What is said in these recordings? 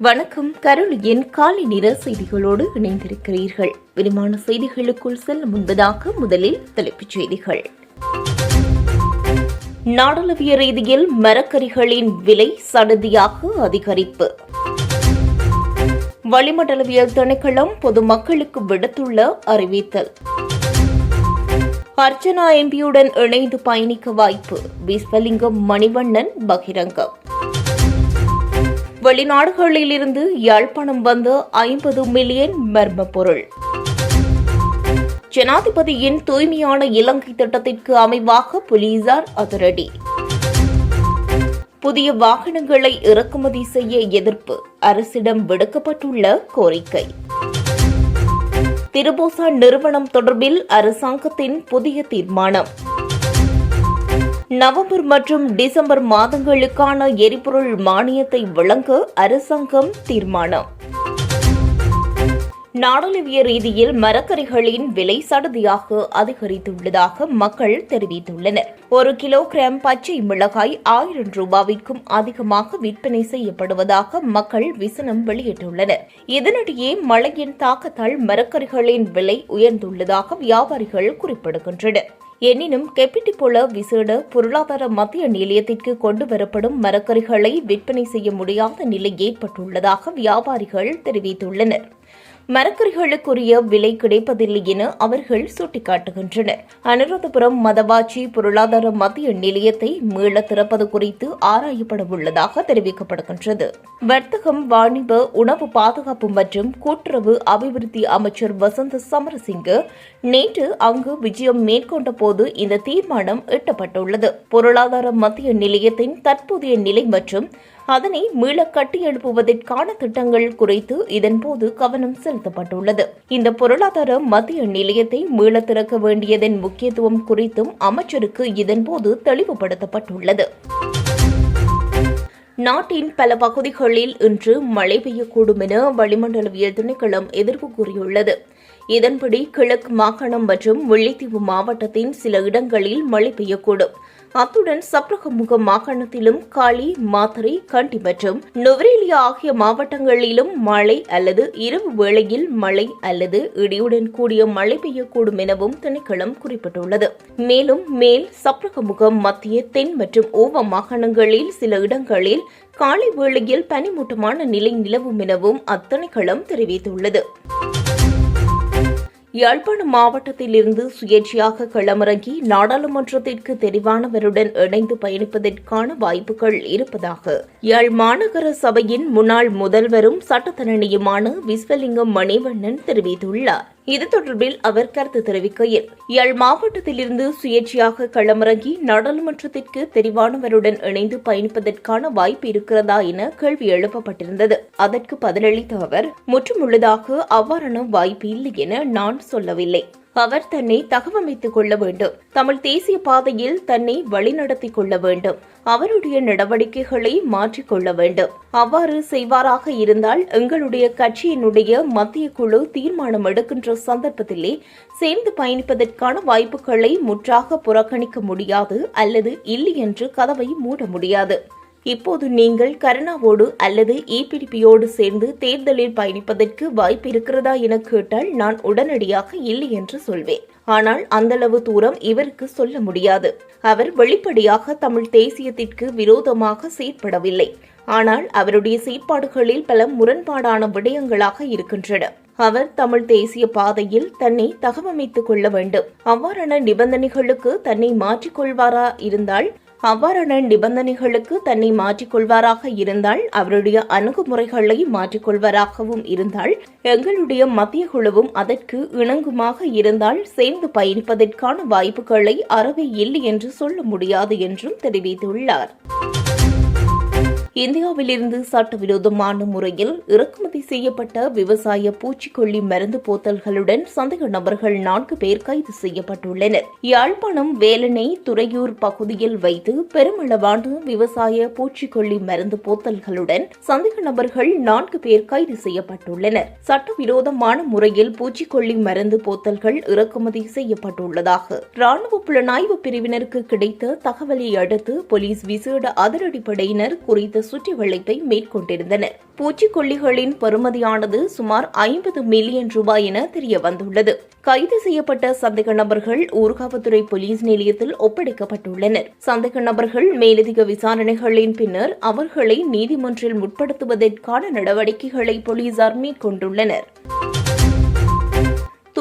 வணக்கம். கருளியின் காலை நிற செய்திகளோடு இணைந்திருக்கிறீர்கள். விரிவான செய்திகளுக்குள் செல்ல முன்பதாக முதலில் தலைப்புச் செய்திகள். நாடளவிய ரீதியில் மரக்கறிகளின் விலை சடதியாக அதிகரிப்பு. வளிமண்டலவியல் திணைக்களம் பொதுமக்களுக்கு விடுத்துள்ள அறிவித்தல். அர்ச்சனா எம்பியுடன் இணைந்து பயணிக்க வாய்ப்பு. விஸ்வலிங்கம் மணிவண்ணன் பகிரங்கம். வெளிநாடுகளிலிருந்து யாழ்ப்பாணம் வந்த ஐம்பது மில்லியன் மர்ம பொருள். ஜனாதிபதியின் தூய்மையான இலங்கை திட்டத்திற்கு அமைவாக போலீசார் அதிரடி. புதிய வாகனங்களை இறக்குமதி செய்ய எதிர்ப்பு அரசிடம் விடுக்கப்பட்டுள்ள கோரிக்கை. திருபோசா நிறுவனம் தொடர்பில் அரசாங்கத்தின் புதிய தீர்மானம். நவம்பர் மற்றும் டிசம்பர் மாதங்களுக்கான எரிபொருள் மானியத்தை வழங்க அரசாங்கம் தீர்மானம். நாடளவிய ரீதியில் மரக்கறிகளின் விலை சடதியாக அதிகரித்துள்ளதாக மக்கள் தெரிவித்துள்ளனர். ஒரு கிலோகிராம் பச்சை மிளகாய் ஆயிரம் ரூபாய்க்கும் அதிகமாக விற்பனை செய்யப்படுவதாக மக்கள் விசனம் வெளியிட்டுள்ளனர். இதனிடையே மழையின் தாக்கத்தால் மரக்கறிகளின் விலை உயர்ந்துள்ளதாக வியாபாரிகள் குறிப்பிடுகின்றனர். எனினும் கெப்பிட்டிபொல விசேட பொருளாதார மத்திய நிலையத்திற்கு கொண்டு வரப்படும் மரக்கறிகளை விற்பனை செய்ய முடியாத நிலை ஏற்பட்டுள்ளதாக வியாபாரிகள் தெரிவித்துள்ளனர். மரக்கறிகளுக்குரிய விலை கிடைப்பதில்லை என அவர்கள் சுட்டிக்காட்டுகின்றனர். அனுராதபுரம் மதவாச்சி பொருளாதார மத்திய நிலையத்தை மீள திறப்பது குறித்து ஆராயப்பட உள்ளதாக தெரிவிக்கப்படுகின்றது. வர்த்தகம் வாணிப உணவு பாதுகாப்பு மற்றும் கூட்டுறவு அபிவிருத்தி அமைச்சர் வசந்த சமரசிங்க நேற்று அங்கு விஜயம் மேற்கொண்ட போது இந்த தீர்மானம் எட்டப்பட்டுள்ளது. பொருளாதார மத்திய நிலையத்தின் தற்போதைய நிலை மற்றும் அதனை மீள கட்டியெழுப்புவதற்கான திட்டங்கள் குறித்து இதன்போது கவனம் செலுத்தப்பட்டுள்ளது. இந்த பொருளாதார மத்திய நிலையத்தை மீள திறக்க வேண்டியதன் முக்கியத்துவம் குறித்தும் அமைச்சருக்கு இதன்போது தெளிவுபடுத்தப்பட்டுள்ளது. நாட்டின் பல பகுதிகளில் இன்று மழை பெய்யக்கூடும் என வளிமண்டலவியல் திணைக்களம் எதிர்ப்பு கூறியுள்ளது. இதன்படி கிழக்கு மாகாணம் மற்றும் முல்லைத்தீவு மாவட்டத்தின் சில இடங்களில் மழை பெய்யக்கூடும். அத்துடன் சப்ரகமுக மாகாணத்திலும் காளி மாத்தறை கண்டி மற்றும் நுவரேலியா ஆகிய மாவட்டங்களிலும் மழை அல்லது இரவு வேளையில் மழை அல்லது இடியுடன் கூடிய மழை பெய்யக்கூடும் எனவும் திணைக்களம் குறிப்பிட்டுள்ளது. மேலும் மேல் சப்ரகமுகம் மத்திய தென் மற்றும் ஓவ மாகாணங்களில் சில இடங்களில் காலை வேளையில் பனிமூட்டமான நிலை நிலவும் எனவும் அத்திணைக்களம் தெரிவித்துள்ளது. யாழ்ப்பாணம் மாவட்டத்திலிருந்து சுயேட்சையாக களமிறங்கி நாடாளுமன்றத்திற்கு தெரிவானவருடன் இணைந்து பயணிப்பதற்கான வாய்ப்புகள் இருப்பதாக யாழ் மாநகர சபையின் முன்னாள் முதல்வரும் சட்டத்தரணியுமான விஸ்வலிங்கம் மணிவண்ணன் தெரிவித்துள்ளார். இது தொடர்பில் அவர் கருத்து தெரிவிக்கையில் யாழ் மாவட்டத்திலிருந்து சுயேட்சையாக களமிறங்கி நாடாளுமன்றத்திற்கு தெரிவானவருடன் இணைந்து பயணிப்பதற்கான வாய்ப்பு இருக்கிறதா என கேள்வி எழுப்பப்பட்டிருந்தது. அதற்கு பதிலளித்த அவர் முற்றுமுள்ளதாக அவ்வாறான வாய்ப்பு இல்லை என நான் சொல்லவில்லை. அவர் தன்னை தகவமைத்துக் கொள்ள வேண்டும். தமிழ் தேசிய பாதையில் தன்னை வழிநடத்திக் கொள்ள வேண்டும். அவருடைய நடவடிக்கைகளை மாற்றிக்கொள்ள வேண்டும். அவ்வாறு செய்வாராக இருந்தால் எங்களுடைய கட்சியினுடைய மத்திய குழு தீர்மானம் எடுக்கின்ற சந்தர்ப்பத்திலே சேர்ந்து பயணிப்பதற்கான வாய்ப்புகளை முற்றாக புறக்கணிக்க முடியாது அல்லது இல்லை என்று கதவை மூட முடியாது. இப்போது நீங்கள் கருணாவோடு அல்லது இபிடிபியோடு சேர்ந்து தேர்தலில் பயணிப்பதற்கு வாய்ப்பு இருக்கிறதா என கேட்டால் நான் உடனடியாக இல்லை என்று சொல்வேன். ஆனால் அந்தளவு தூரம் இவருக்கு சொல்ல முடியாது. அவர் வெளிப்படையாக தமிழ் தேசியத்திற்கு விரோதமாக செயற்படவில்லை. ஆனால் அவருடைய செயற்பாடுகளில் பல முரண்பாடான விடயங்களாக இருக்கின்றன. அவர் தமிழ் தேசிய பாதையில் தன்னை தகவமைத்துக் கொள்ள வேண்டும். அவ்வாறான நிபந்தனைகளுக்கு தன்னை மாற்றிக்கொள்வாரா இருந்தால் அவ்வாறான நிபந்தனைகளுக்கு தன்னை மாற்றிக்கொள்வாராக இருந்தால் அவருடைய அணுகுமுறைகளை மாற்றிக்கொள்வாராகவும் இருந்தால் எங்களுடைய மத்திய குழுவும் அதற்கு இணங்குமாக இருந்தால் சேர்ந்து பயணிப்பதற்கான வாய்ப்புகளை அறவே இல்லை என்று சொல்ல முடியாது என்றும் தெரிவித்துள்ளார். இந்தியாவிலிருந்து சட்டவிரோதமான முறையில் இறக்குமதி செய்யப்பட்ட விவசாய பூச்சிக்கொல்லி மருந்து போத்தல்களுடன் சந்தேக நபர்கள் நான்கு பேர் கைது செய்யப்பட்டுள்ளனர். யாழ்ப்பாணம் வேலனை துறையூர் பகுதியில் வைத்து பெருமளவான விவசாய பூச்சிக்கொல்லி மருந்து போத்தல்களுடன் சந்தேக நபர்கள் நான்கு பேர் கைது செய்யப்பட்டுள்ளனர். சட்டவிரோதமான முறையில் பூச்சிக்கொல்லி மருந்து போத்தல்கள் இறக்குமதி செய்யப்பட்டுள்ளதாக ராணுவ புலனாய்வு பிரிவினருக்கு கிடைத்த தகவலை அடுத்து போலீஸ் விசேட அதிரடிப்படையினர் குறித்த சுற்றி வளைப்பை மேற்கொண்டிருந்தனர் பூச்சிக்கொல்லிகளின் பெறுமதியானது சுமார் ஐம்பது மில்லியன் ரூபாய் என தெரிய வந்துள்ளது கைது செய்யப்பட்ட சந்தேக நபர்கள் ஊர்காவத்துறை போலீஸ் நிலையத்தில் ஒப்படைக்கப்பட்டுள்ளனர். சந்தேக நபர்கள் மேலதிக விசாரணைகளின் பின்னர் அவர்களை நீதிமன்றில் முற்படுத்துவதற்கான நடவடிக்கைகளை போலீசார் மேற்கொண்டுள்ளனர்.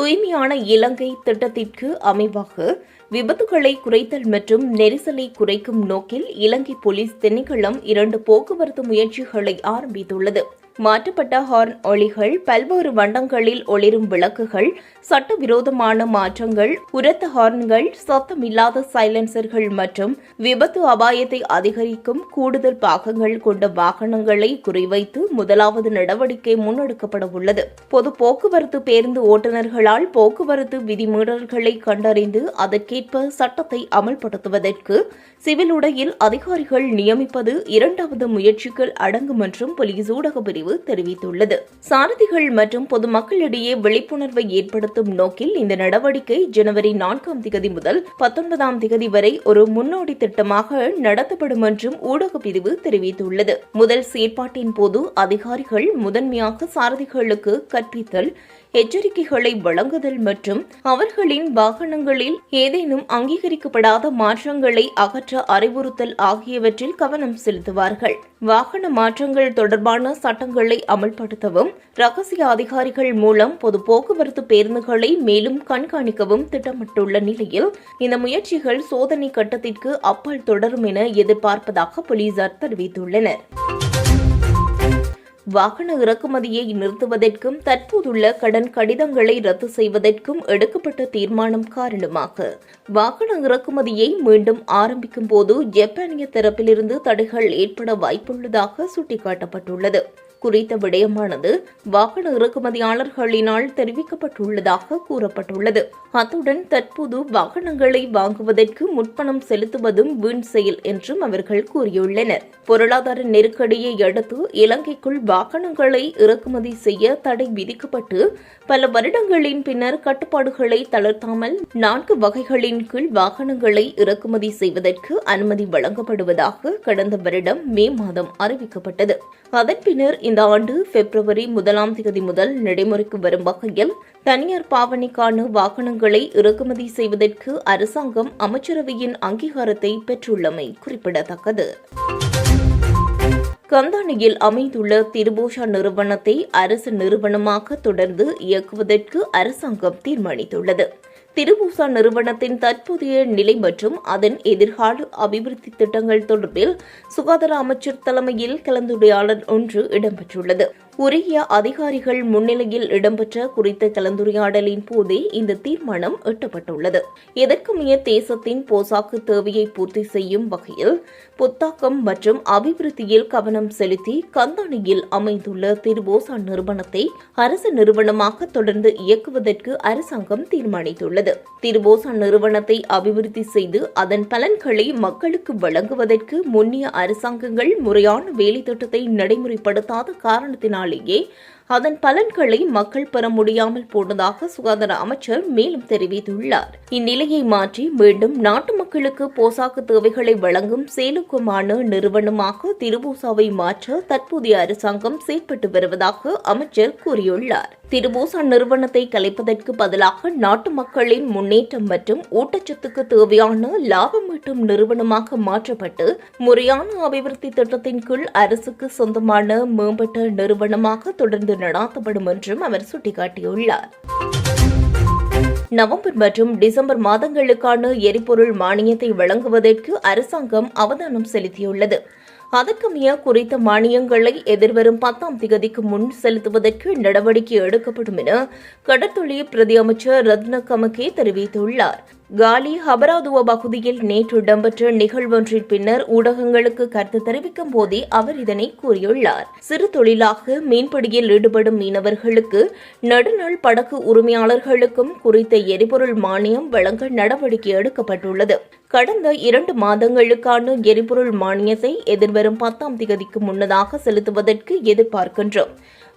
தூய்மையான இலங்கை திட்டத்திற்கு அமைவாக விபத்துகளை குறைத்தல் மற்றும் நெரிசலை குறைக்கும் நோக்கில் இலங்கை போலீஸ் திணைக்களம் இரண்டு போக்குவரத்து முயற்சிகளை ஆரம்பித்துள்ளது. மாற்றப்பட்ட ஹார்ன் ஒளிகள் பல்வேறு வண்டங்களில் ஒளிரும் விளக்குகள் சட்டவிரோதமான மாற்றங்கள் உரத்த ஹார்ன்கள் சத்தமில்லாத சைலன்சர்கள் மற்றும் விபத்து அபாயத்தை அதிகரிக்கும் கூடுதல் பாகங்கள் கொண்ட வாகனங்களை குறிவைத்து முதலாவது நடவடிக்கை முன்னெடுக்கப்பட உள்ளது. பொது போக்குவரத்து பேருந்து ஓட்டுநர்களால் போக்குவரத்து விதிமீறல்களை கண்டறிந்து அதற்கேற்ப சட்டத்தை அமல்படுத்துவதற்கு சிவில் உடையில் அதிகாரிகள் நியமிப்பது இரண்டாவது முயற்சிகள் அடங்கும் என்றும் போலீஸ் ஊடக பிரிவு தெரிவித்துள்ளது. சாரதிகள் மற்றும் பொதுமக்களிடையே விழிப்புணர்வை ஏற்படுத்தும் நோக்கில் இந்த நடவடிக்கை ஜனவரி நான்காம் திகதி முதல் பத்தொன்பதாம் திகதி வரை ஒரு முன்னோடி திட்டமாக நடத்தப்படும் என்றும் ஊடக பிரிவு தெரிவித்துள்ளது. முதல் செயற்பாட்டின் போது அதிகாரிகள் முதன்மையாக சாரதிகளுக்கு கற்பித்தல் எச்சரிக்கைகளை வழங்குதல் மற்றும் அவர்களின் வாகனங்களில் ஏதேனும் அங்கீகரிக்கப்படாத மாற்றங்களை அகற்ற அறிவுறுத்தல் ஆகியவற்றில் கவனம் செலுத்துவார்கள். வாகன மாற்றங்கள் தொடர்பான சட்டங்களை அமல்படுத்தவும் ரகசிய அதிகாரிகள் மூலம் பொது போக்குவரத்து பேருந்துகளை மேலும் கண்காணிக்கவும் திட்டமிட்டுள்ள நிலையில் இந்த முயற்சிகள் சோதனை கட்டத்திற்கு அப்பால் தொடரும் என எதிர்பார்ப்பதாக போலீசார் தெரிவித்துள்ளனர். வாகன இறக்குமதியை நிறுத்துவதற்கும் தற்போதுள்ள கடன் கடிதங்களை ரத்து செய்வதற்கும் எடுக்கப்பட்ட தீர்மானம் காரணமாக வாகன இறக்குமதியை மீண்டும் ஆரம்பிக்கும் போது ஜப்பானிய தரப்பிலிருந்து தடைகள் ஏற்பட வாய்ப்புள்ளதாக சுட்டிக்காட்டப்பட்டுள்ளது. குறித்த விடயமானது வாகன இறக்குமதியாளர்களினால் தெரிவிக்கப்பட்டுள்ளதாக கூறப்பட்டுள்ளது. அத்துடன் தற்போது வாகனங்களை வாங்குவதற்கு முற்பணம் செலுத்துவதும் வீண் செயல் என்றும் அவர்கள் கூறியுள்ளனர். பொருளாதார நெருக்கடியை அடுத்து இலங்கைக்குள் வாகனங்களை இறக்குமதி செய்ய தடை விதிக்கப்பட்டு பல வருடங்களின் பின்னர் கட்டுப்பாடுகளை தளர்த்தாமல் நான்கு வகைகளின் கீழ் வாகனங்களை இறக்குமதி செய்வதற்கு அனுமதி வழங்கப்படுவதாக கடந்த வருடம் மே மாதம் அறிவிக்கப்பட்டது. அதன் பின்னர் இந்த ஆண்டு பிப்ரவரி முதலாம் தேதி முதல் நடைமுறைக்கு வரும் வகையில் தனியார் பாவனைக்கான வாகனங்களை இறக்குமதி செய்வதற்கு அரசாங்கம் அமைச்சரவையின் அங்கீகாரத்தை பெற்றுள்ளமை குறிப்பிடத்தக்கது. கந்தானியில் அமைந்துள்ள திருபோஷா நிறுவனத்தை அரசு நிறுவனமாக தொடர்ந்து இயக்குவதற்கு அரசாங்கம் தீர்மானித்துள்ளது. திருபூசா நிறுவனத்தின் தற்போதைய நிலை மற்றும் அதன் எதிர்கால அபிவிருத்தி திட்டங்கள் தொடர்பில் சுகாதார அமைச்சர் தலைமையில் கலந்துரையாடல் ஒன்று இடம்பெற்றுள்ளது. உரிய அதிகாரிகள் முன்னிலையில் இடம்பெற்ற குறித்த கலந்துரையாடலின் போதே இந்த தீர்மானம் எட்டப்பட்டுள்ளது. எதற்குமைய தேசத்தின் போசாக்கு தேவையை பூர்த்தி செய்யும் வகையில் புத்தாக்கம் மற்றும் அபிவிருத்தியில் கவனம் செலுத்தி கந்தானியில் அமைந்துள்ள திருபோசா நிறுவனத்தை அரசு நிறுவனமாக தொடர்ந்து இயக்குவதற்கு அரசாங்கம் தீர்மானித்துள்ளது. திருபோசா நிறுவனத்தை அபிவிருத்தி செய்து அதன் பலன்களை மக்களுக்கு வழங்குவதற்கு முன்னிய அரசாங்கங்கள் முறையான வேலை திட்டத்தை நடைமுறைப்படுத்தாத காரணத்தினாலேயே அதன் பலன்களை மக்கள் பெற முடியாமல் போனதாக சுகாதார அமைச்சர் மேலும் தெரிவித்துள்ளார். இந்நிலையை மாற்றி மீண்டும் நாட்டு மக்களுக்கு போசாக்கு தேவைகளை வழங்கும் சேலுக்குமான நிறுவனமாக திருபூசாவை மாற்ற தற்போதைய அரசாங்கம் செயற்பட்டு வருவதாக அமைச்சர் கூறியுள்ளார். திருபூசா நிறுவனத்தை கலைப்பதற்கு பதிலாக நாட்டு மக்களின் முன்னேற்றம் மற்றும் ஊட்டச்சத்துக்கு தேவையான லாபம் ஈட்டும் நிறுவனமாக மாற்றப்பட்டு முறையான அபிவிருத்தி திட்டத்தின் கீழ் அரசுக்கு சொந்தமான மேம்பட்ட நிறுவனமாக தொடர்ந்து நடாத்தப்படும் என்றும் அவர் சுட்டிக்காட்டியுள்ளார். நவம்பர் மற்றும் டிசம்பர் மாதங்களுக்கான எரிபொருள் மானியத்தை வழங்குவதற்கு அரசாங்கம் அவதானம் செலுத்தியுள்ளது. அதற்குமைய குறித்த மானியங்களை எதிர்வரும் பத்தாம் திகதிக்கு முன் செலுத்துவதற்கு நடவடிக்கை எடுக்கப்படும் என கடற்தொழில் பிரதி அமைச்சர் ரத்ன கமகே தெரிவித்துள்ளார். காலி ஹபராதுவா பகுதியில் நேற்று இடம்பெற்ற நிகழ்வொன்றின் பின்னர் ஊடகங்களுக்கு கருத்து தெரிவிக்கும் போதே அவர் இதனை கூறியுள்ளார். சிறு தொழிலாக மீன்பிடியில் ஈடுபடும் மீனவர்களுக்கு நடுநாள் படகு உரிமையாளர்களுக்கும் குறித்த எரிபொருள் மானியம் வழங்க நடவடிக்கை எடுக்கப்பட்டுள்ளது. கடந்த இரண்டு மாதங்களுக்கான எரிபொருள் மானியத்தை எதிர்வரும் பத்தாம் தேதிக்கு முன்னதாக செலுத்துவதற்கு எதிர்பார்க்கின்றோம்.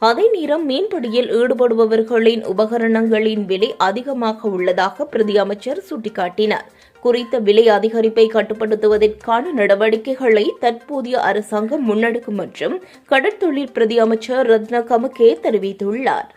அதே நேரம் மீன்பிடியில் ஈடுபடுபவர்களின் உபகரணங்களின் விலை அதிகமாக உள்ளதாக பிரதி அமைச்சர் சுட்டிக்காட்டினார். குறித்த விலை அதிகரிப்பை கட்டுப்படுத்துவதற்கான நடவடிக்கைகளை தற்போதைய அரசாங்கம் முன்னெடுக்கும் என்றும் கடற்தொழில் பிரதி அமைச்சர் ரத்ன கமகே தெரிவித்துள்ளார்.